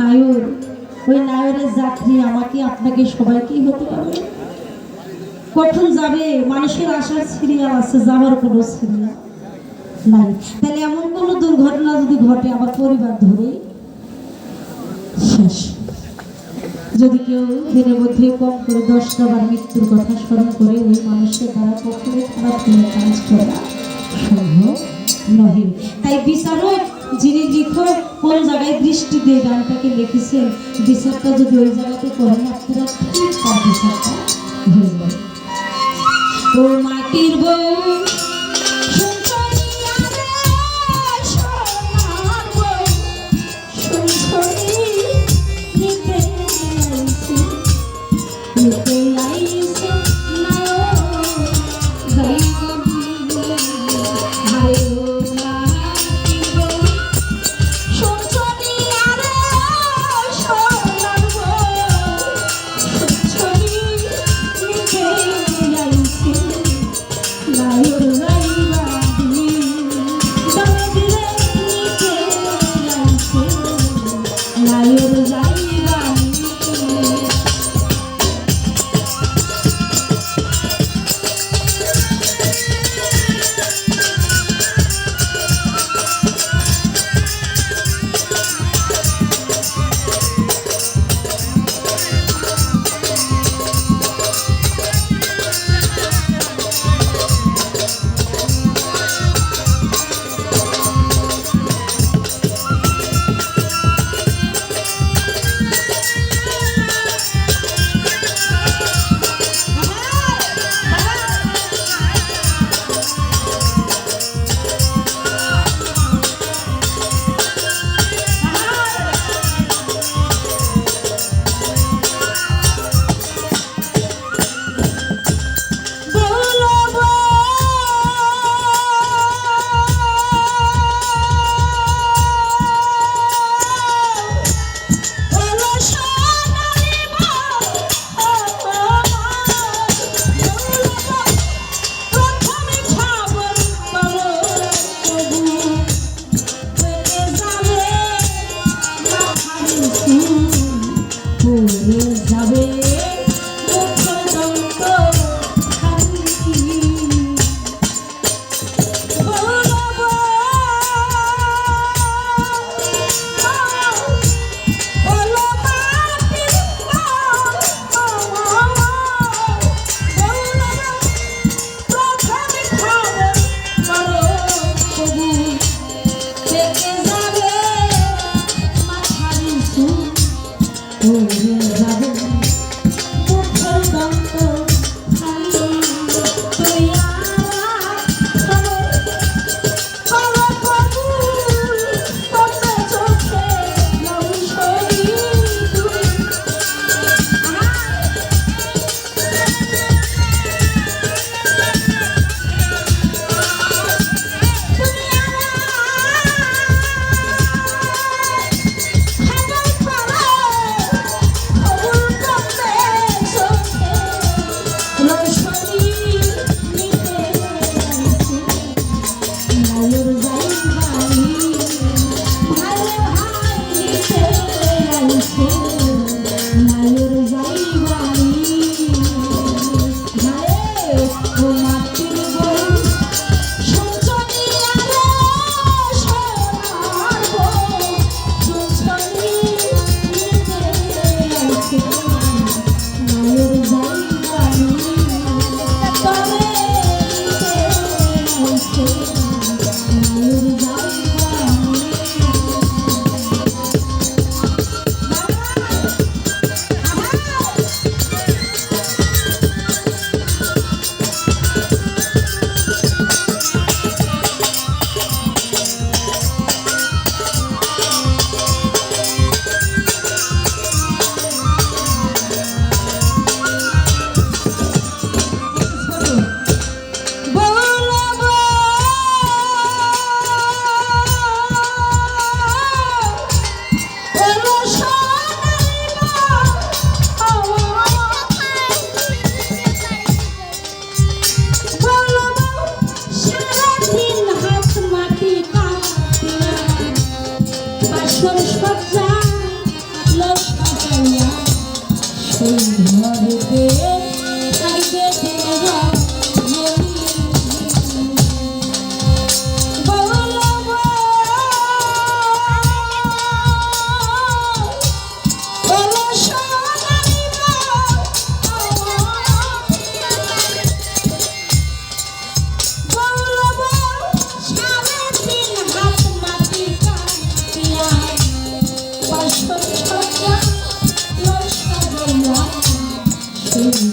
নায়র ওই নায়রের যাত্রী আমাকে, আপনাকে সবাইকেই হতে হবে। কখন যাবে? মানুষের আসার সিরিয়াল আছে, যাওয়ার কোনো সিরিয়াল নাই। তাহলে এমন কোনো দুর্ঘটনা যদি ঘটে আমার পরিবার ধরে শেষ। যদি কেউ দিনের মধ্যে কম করে দশটা বার মৃত্যুর কথা স্মরণ করে, ওই মানুষের দ্বারা কখনোই খারাপ কোনো কাজ করা সম্ভব নহে। তাই বিচারক যিনি লিখক কোন জায়গায় দৃষ্টি দিয়ে গানটাকে লিখেছেন বিচারটা যদি ওই জায়গাতে করেন আপনারা ঠিক তার বিচারটা হয়ে ও মাটির বউ যাবে।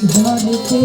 ঘরেতে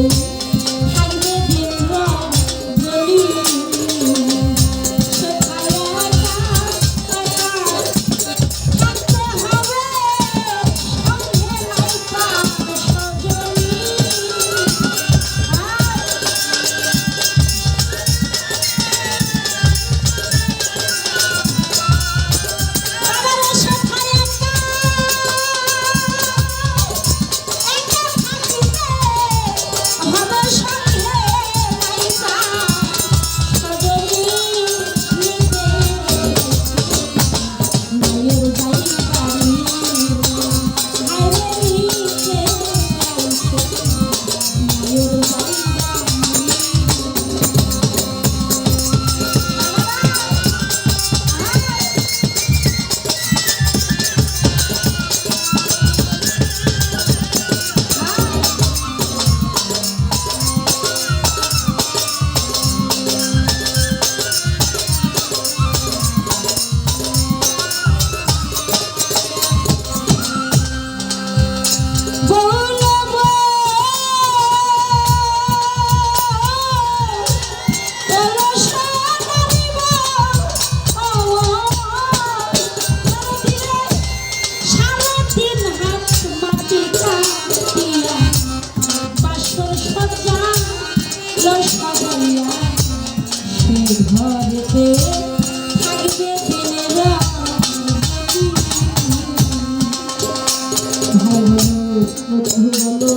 বলো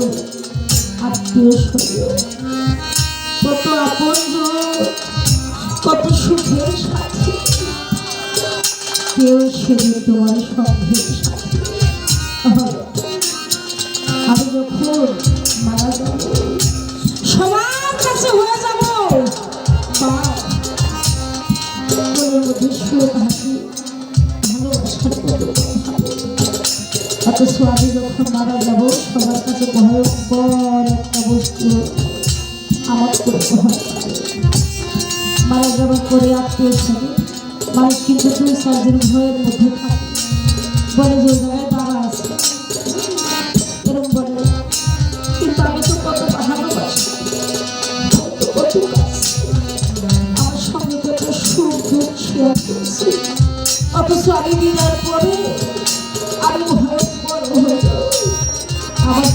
আত্মীয় স্বজন, কত আপন কত সুখের সাথী। কেউ সেদিন তোমার সঙ্গের সাথী। আমি যখন আমি যখন মারা যাব, সবার কাছে ভয়ঙ্কর একটা বস্তু আমার করতে হয়। মারা যাবার পরে আত্মীয় স্বজন মানুষ কিন্তু দুই চার দিন ভয়ের মধ্যে থাকে। বলে যে জায়গায় তারা আছে। এরকম বলে, কিন্তু আমি তো কত ভালোবাসি, কত অথচ আমি বিদার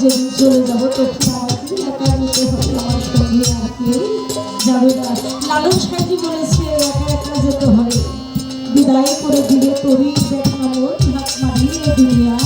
যেদিন চলে যাব তখন আমাকে যাবে না। লালন সাহেবজি বলেছে, একা একা যেতে হবে। বিদায় করে দিলে তোরই দেখাবো দুনিয়া